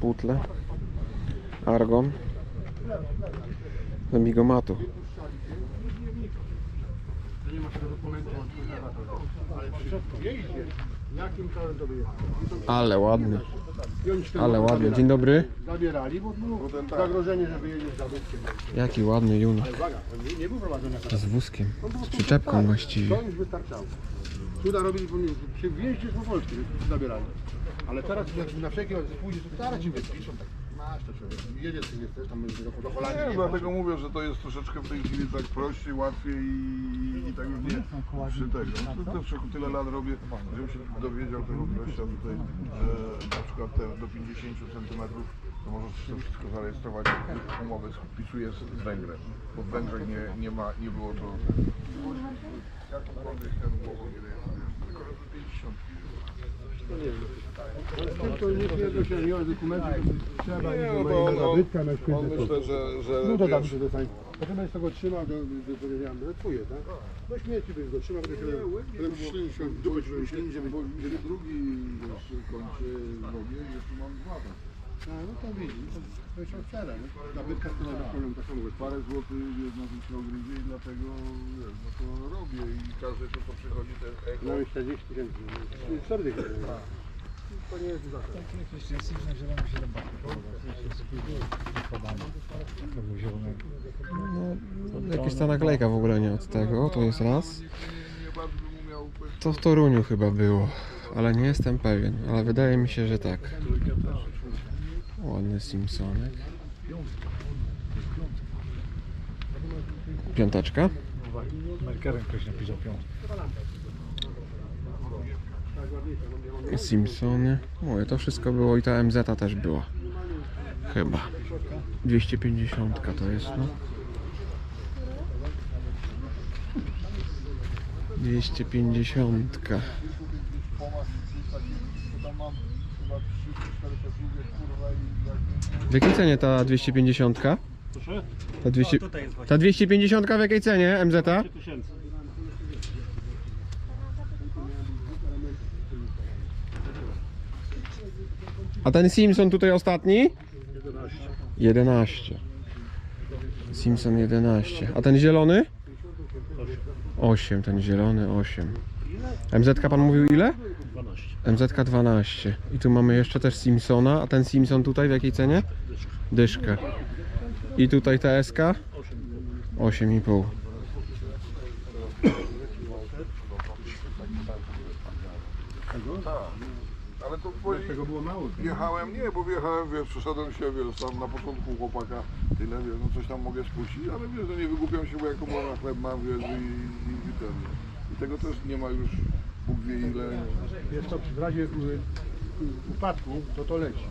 butle. Argon. Z Amigomatu. Nie ma tego dokumentu, on ale wszystko jeździ. Jakim torem to wyjechał? Ale ładny. Ale ładny. Dzień dobry. Zabierali, bo było zagrożenie, że wyjedzie z zabytkiem. Jaki ładny junak. Ale uwaga, on nie, nie był prowadzony jako Z wózkiem. Z przyczepką właściwie. To już wystarczało. Cuda robili po przy wjeździe z Polski zabierali. Ale teraz jak na wszelkie razie pójdzie, to teraz ci wypiszą tak. Masz to człowiek. Jedzie z tym jesteś, tam będzie do, do Holandii. Nie, dlatego mówię, że to jest troszeczkę w tej chwili tak prościej, łatwiej i, i tak już nie przy tego. No, to też tyle lat robię, żebym się dowiedział tego gościa tutaj, że na przykład te do 50 cm to możesz to wszystko zarejestrować, umowę wpisuje z Węgrem. Bo w Węgrzech nie, nie ma, nie było to... Jakąkolwiek ten umową nie rejestrujesz, do 50. Tylko nie pierdol się, nie ma to trzeba Nie, iść no do to mojego zabytka na on myślę, że, że No to tam się dostanie. Potem będziesz tego trzymał, to to powiedziałem, że twoje, tak? Do śmieci byś go trzymał, będziesz ślinił się w dupę, żeby drugi kończy robię, jeszcze mam dwa. Tak. A, no to widzisz, to, to już otwiera, nie? Zabytka to na problem tak jest. Parę złotych jest na tym progresie i dlatego wiesz, no to robię i każdy to co przychodzi ten eko. No i 40 tysięcy. 40 tysięcy. To nie jest za to. No, jakaś ta naklejka w ogóle nie od tego. To jest raz. To w Toruniu chyba było. Ale nie jestem pewien. Ale wydaje mi się, że tak. Ładny Simpsonek. Piąteczka. Markerem ktoś napisał piątkę. Simpsony. To wszystko było i ta MZ też była. Chyba. 250 to jest, no. 250. to tam mam chyba 3-4 posługi, kurwa jakiej cenie ta 250? Proszę? Ta, 200... tutaj jest właśnie ta 250 w jakiej cenie MZ? 3000. A ten Simpson tutaj ostatni? 11. Simpson 11. A ten zielony? 8, ten zielony 8. MZ pan mówił ile? 12. MZ 12. I tu mamy jeszcze też Simpsona, a ten Simpson tutaj w jakiej cenie? Dyszkę. I tutaj TSK? 8,5. Ale to po, Tego było mało. Wjechałem, nie, bo wjechałem, wiesz, przeszedłem się, wiesz, tam na początku chłopaka tyle, wiesz, no coś tam mogę spuścić, ale wiesz, no nie wygłupiam się, bo jako na chleb mam, wiesz, i, i, i ten. I tego też nie ma już, Bóg wie ile. Wiesz co, w razie y, y, upadku, to to leci.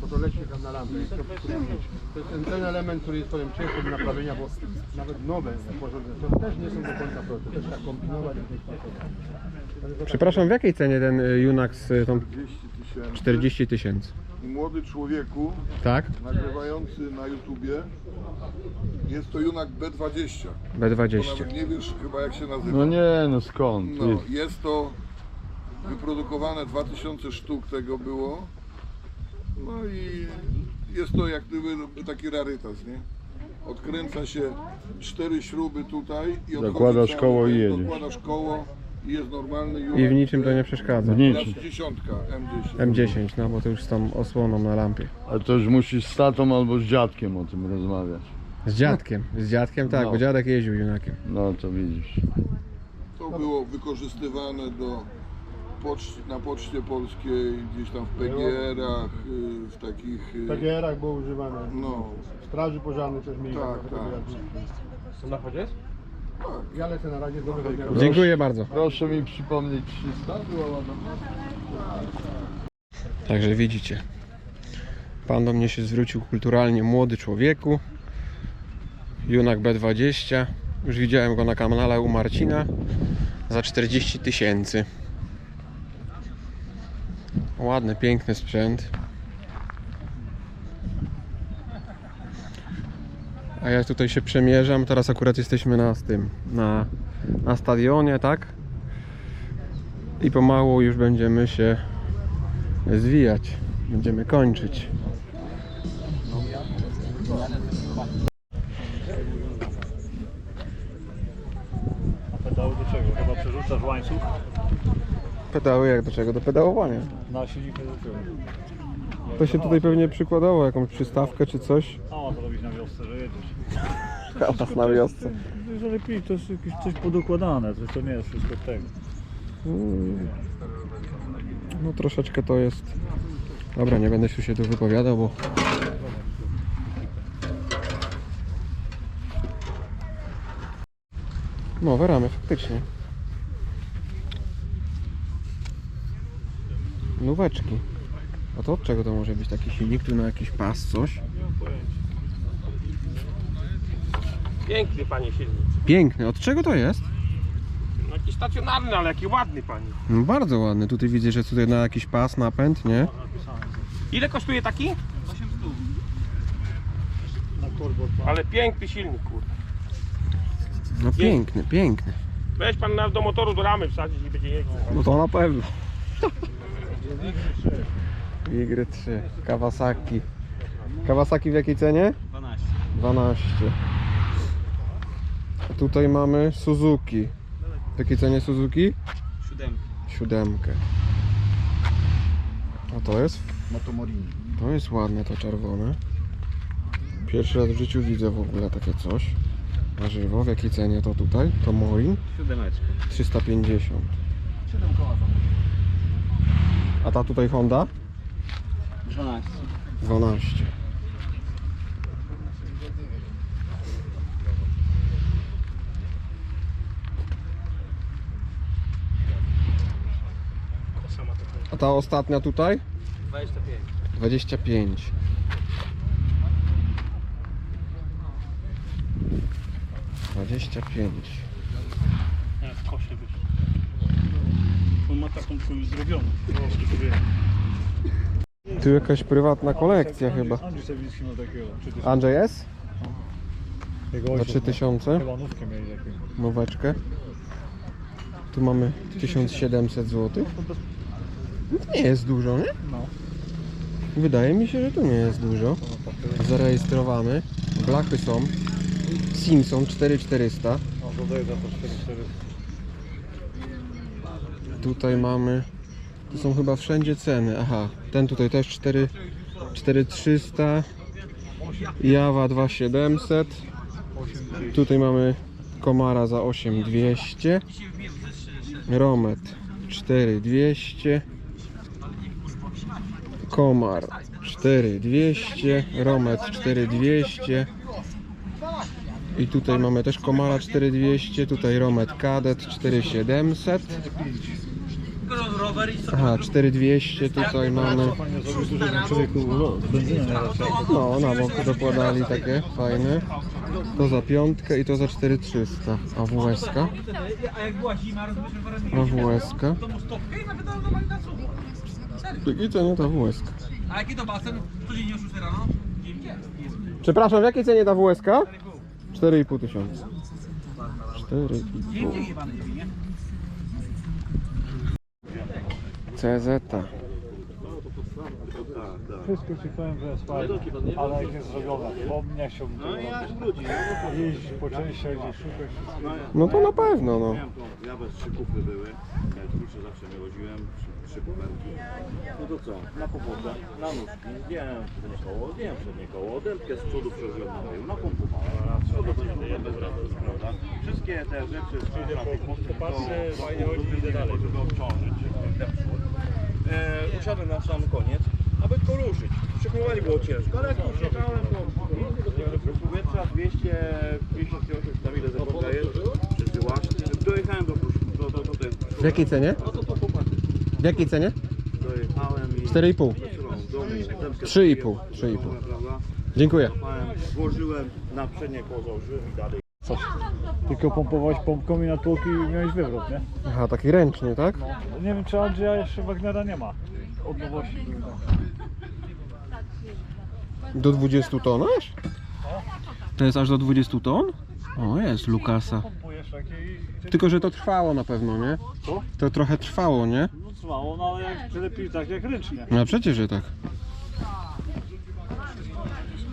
To to leci tam na lampę. To, jest ten, ten element, który jest powiem ciężko do naprawienia, bo nawet nowe porządne, to też nie są do końca proste. Też trzeba kombinować. i. Przepraszam, w jakiej cenie ten y, Junak z tą 200 tysięcy. 40 tysięcy? Młody człowieku, Tak? nagrywający na YouTubie, jest to Junak B20. To B20. nawet nie wiesz chyba jak się nazywa. No nie, no skąd? No, jest to wyprodukowane 2000 sztuk tego było. No i jest to jak gdyby taki rarytas, nie? Odkręca się cztery śruby tutaj i odchodzi Zakładasz cały koło i jedziesz. Dokładasz koło i jest normalny I w niczym to nie przeszkadza. W niczym. dziesiątka M10. M10, no bo to już z tą osłoną na lampie. Ale to już musisz z tatą albo z dziadkiem o tym rozmawiać. Z dziadkiem. Z dziadkiem tak, No. bo dziadek jeździł Junakiem. No to widzisz. To było wykorzystywane do poczt, na poczcie polskiej, gdzieś tam w PGR-ach, y, w takich... y, W PGR-ach było używane. No, W Straży Pożarnej też mieli. Tak, tak. PGR-y. Ja lecę na razie do wychodnia. Dziękuję bardzo. Proszę mi przypomnieć 300 była ładna. Także widzicie. Pan do mnie się zwrócił kulturalnie, młody człowieku. Junak B20. Już widziałem go na kanale u Marcina. Za 40 tysięcy. Ładny, piękny sprzęt. A ja tutaj się przemierzam. Teraz akurat jesteśmy na tym, na, na stadionie, tak? I pomału już będziemy się zwijać. Będziemy kończyć. A pedały do czego? Chyba przerzucasz łańcuch Pedały jak do czego? Do pedałowania. na silnik do tyłu. To się tutaj pewnie przykładało, jakąś przystawkę czy coś. A ma to robić na wiosce, że jedziesz. Hapas na wiosce. Jeżeli pi, to jest jakieś coś podokładane, to, to nie jest wszystko tego. Mm. No troszeczkę to jest... Dobra, nie będę się tu wypowiadał, bo... Nowe ramy, faktycznie. Nóweczki. A to od czego to może być taki silnik? Tu na jakiś pas coś? Piękny panie silnik. Piękny. Od czego to jest? No jakiś stacjonarny, ale jaki ładny panie. No, bardzo ładny. Tutaj widzę, że tutaj na jakiś pas, napęd, nie? Ile kosztuje taki? Na turbo Ale piękny silnik, kurde. No piękny, piękny. Weź pan nas do motoru, do ramy wsadzić i będzie jeździł. No to na pewno. Y3, Kawasaki. Kawasaki w jakiej cenie? 12. 12. A tutaj mamy Suzuki. W jakiej cenie Suzuki? Siódemkę. Siódemkę. A to jest? Motomorini. To jest ładne to czerwone. Pierwszy raz w życiu widzę w ogóle takie coś. Na żywo. W jakiej cenie to tutaj? To Morin? Siódemeczka. 350. A ta tutaj Honda? 12. 12. A ta ostatnia tutaj? 25. 25. Dwadzieścia pięć. W kosie być. On ma taką zrobioną. Tu jakaś prywatna kolekcja chyba. Andrzej Sawicki ma takiego. Andrzej jest? Jego Za ojciec 3000. ma- Chyba nówkę mieli takiego. Noweczkę. Tu mamy 1700 zł. No to nie jest dużo, nie? No. Wydaje mi się, że to nie jest dużo. Zarejestrowany. Blachy są. Simpson 4400. No dodaję za to 4-4. Tutaj mamy. Są chyba wszędzie ceny. Aha, ten tutaj też 4 4300. Jawa 2700. Tutaj mamy Komara za 8200. Romet 4200. Komar 4200. Romet 4200. I tutaj mamy też Komara 4200, tutaj Romet Kadet 4700. Aha, 4200 tutaj mamy. No, na bok dokładali takie fajne. To za piątkę i to za 4300. A WSK? A WSK? Jakiej cenie ta WSK? A jaki to basen? Codziennie o 6 rano? Przepraszam, w jakiej cenie ta WSK? 4,5 tysiąca. 4,5. CZ. Wszystko ci powiem, że jest fajne, ale jak jest zrobione, bo mnie chciałbym tego robić. Jeździć po częściach, gdzieś szukać wszystkiego. No to na pewno, no. To, ja bez trzy kufry były, ja klucze zawsze nie woziłem, trzy. No to co, na powódę, na nóżki, zdjąłem przednie koło, zdjąłem przednie koło, dętkę z przodu przeżyłem na tył, napompowałem, co do tego bez rady, prawda? Wszystkie te rzeczy z na tych mostów, patrzę, fajnie to, chodzi, żeby, idę dalej. żeby obciążyć ten przód. E, usiadłem na sam koniec, aby tylko ruszyć. Przykrywali było ciężko, ale jak już jechałem, to powietrza 250 km, tam ile wszyscy łaszki, dojechałem do do, do, W jakiej cenie? no to to popatrz, W jakiej cenie? dojechałem i... 4,5. w domu, zemskę 3,5, 3,5. prawda? Dziękuję. Włożyłem na przednie koło, i dalej. Tylko pompowałeś pompką i na tłoki i miałeś wywrót, nie? Aha, taki ręczny, tak? Nie wiem, czy Andrzeja jeszcze Wagnera nie ma. Od nowości. Do 20 ton aż? To jest aż do 20 ton? O, jest Lukasa. Pompujesz takie i... Tylko, że to trwało na pewno, nie? Co? To trochę trwało, nie? No trwało, no ale jak lepiej tak jak ręcznie. No przecież, że tak.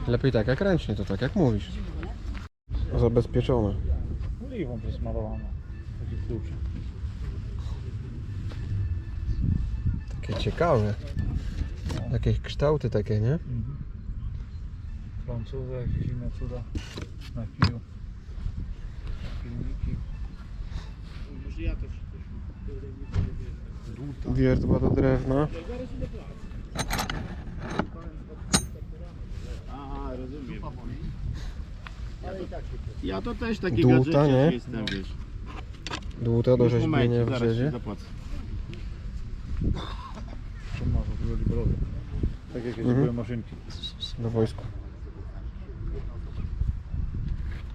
Lepiej tak jak ręcznie, to tak jak mówisz. Zabezpieczone. Oliwą wysmarowana. Taki klucz. Takie ciekawe. Jakieś kształty takie, nie? Francuzy, jakieś inne cuda na kiju. Filmiki. Wiertła do drewna. Aha, rozumiem. Ja to też taki Dłuta, nie? jestem, wiesz. Dłuta do Już rzeźbienia w zaraz ci drzewie. zapłacę. To. Tak jak Mhm. były maszynki. Do wojsku.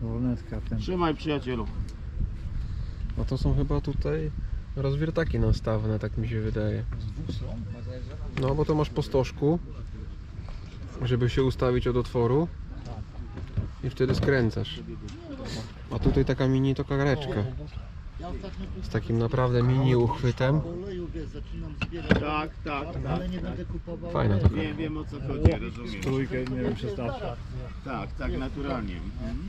Wolnetka ten. Trzymaj przyjacielu. No to są chyba tutaj rozwiertaki nastawne, tak mi się wydaje. Z dwóch stron. No bo to masz po stożku, żeby się ustawić od otworu i wtedy skręcasz. A tutaj taka mini tokareczka z takim naprawdę mini uchwytem. Tak, tak, tak. Fajna taka. Wiem, wiem o co chodzi, rozumiem. Trójkę, nie wiem, przestaw. Tak, tak, naturalnie. Mhm.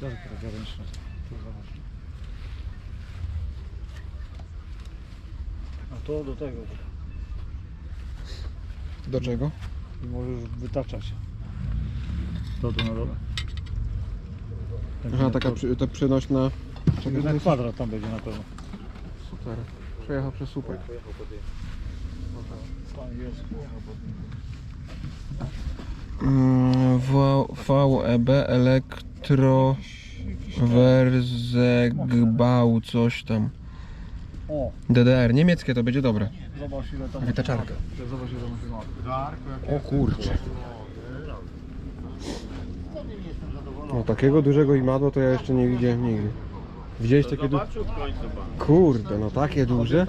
Taka ręczna. A to do tego. Do czego? I możesz wytaczać. To tu na dole. Tak Aha, na taka przy, to przenośna. Czekaj, Jeden kwadrat tam będzie na pewno. Super. Przejechał przez słupek. Mm, VEB Elektro Werzegbau coś tam. DDR, niemieckie to będzie dobre. Zobacz ile tam. Wytaczarka. Zobacz ile tam się. O kurczę. No takiego dużego imadła to ja jeszcze nie widziałem nigdy. Widziałeś takie duże? Kurde, no takie duże.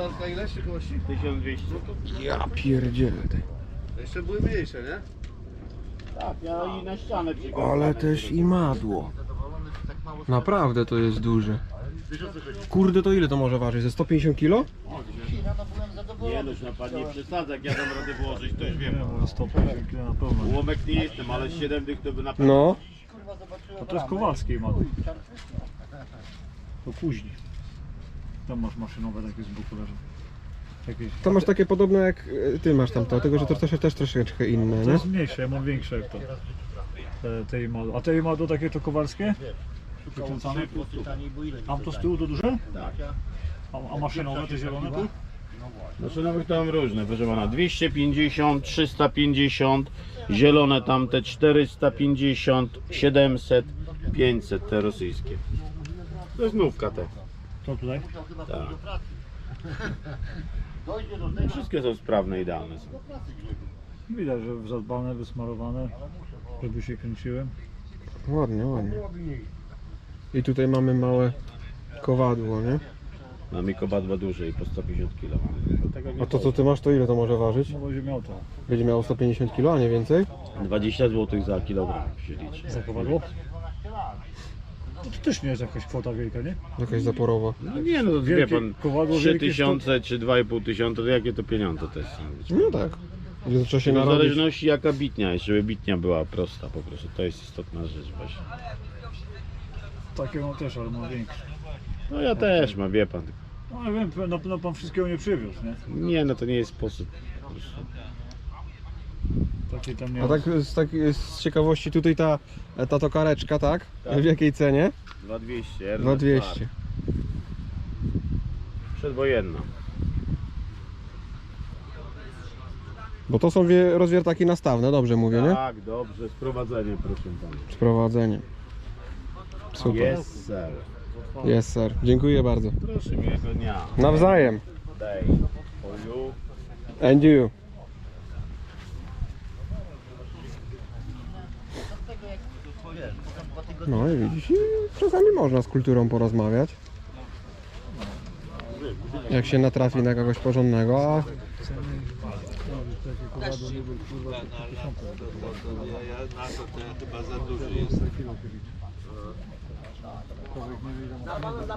1200. Ja pierdzielę. ty. Jeszcze były mniejsze, nie? Tak, ja i na ścianę. Ale też imadło. Naprawdę to jest duże. Kurde, to ile to może ważyć? Ze 150 kg? Nie no, na pan nie przesadza, jak ja dam radę włożyć, to już wiem. Nie, może 150 kg na pewno. Ułomek nie jestem, ale 7 dych to by na pewno. No. A to jest Kowalskiej ma. To później. Tam masz maszynowe takie z boku leżą. Jakieś. To masz takie podobne jak e, ty masz tam to, tylko że to też, też troszeczkę inne, To nie? jest mniejsze, ja mam większe jak to. Te, te Imado. A te Imado takie to Kowalskie? Przykręcane? Tam to z tyłu to duże? Tak. A, a maszynowe te zielone tu? Znaczy nawet tam różne, proszę pana. 250, 350, zielone tamte 450, 700, 500 te rosyjskie. To jest nówka te. To tutaj? Tak. No, wszystkie są sprawne, idealne są. Widać, że zadbane, wysmarowane, żeby się kręciły. Ładnie, ładnie. I tutaj mamy małe kowadło, nie? Mamy kowadła duże i po 150 kg mamy. Tego nie A to co ty masz, to ile to może ważyć? No będzie miał to. Będzie miało 150 kg, a nie więcej? 20 zł za kilogram się liczy. Za kowadło? To, to też nie jest jakaś kwota wielka, nie? Jakaś zaporowa. No nie no, to wie Wielkie pan, kowadło 3000 czy 2500 tysiąca, to jakie to pieniądze też są? No tak. I Trzeba się W narobić. zależności jaka bitnia jest, żeby bitnia była prosta po prostu, to jest istotna rzecz właśnie. Takie mam też, ale mam większe. No ja też mam, wie pan. No ja wiem, no, no pan wszystkiego nie przywiózł, nie? Nie no, to nie jest sposób. Takiej tam nie A ma. tak z, tak z ciekawości tutaj ta, ta tokareczka, tak? Tak. W jakiej cenie? 2200, Ernest 2200. Clark. Przedwojenna. Bo to są wie, rozwiertaki nastawne, dobrze mówię, nie? Tak, dobrze, sprowadzenie proszę pana. Sprowadzenie. Super. Yes sir. Jest, sir. Dziękuję bardzo. Proszę miłego dnia. Nawzajem. Day for you. And you. No i widzisz, i czasami można z kulturą porozmawiać. Jak się natrafi na kogoś porządnego, a nie było, kurwa, chyba za duży jest. 水色の花です。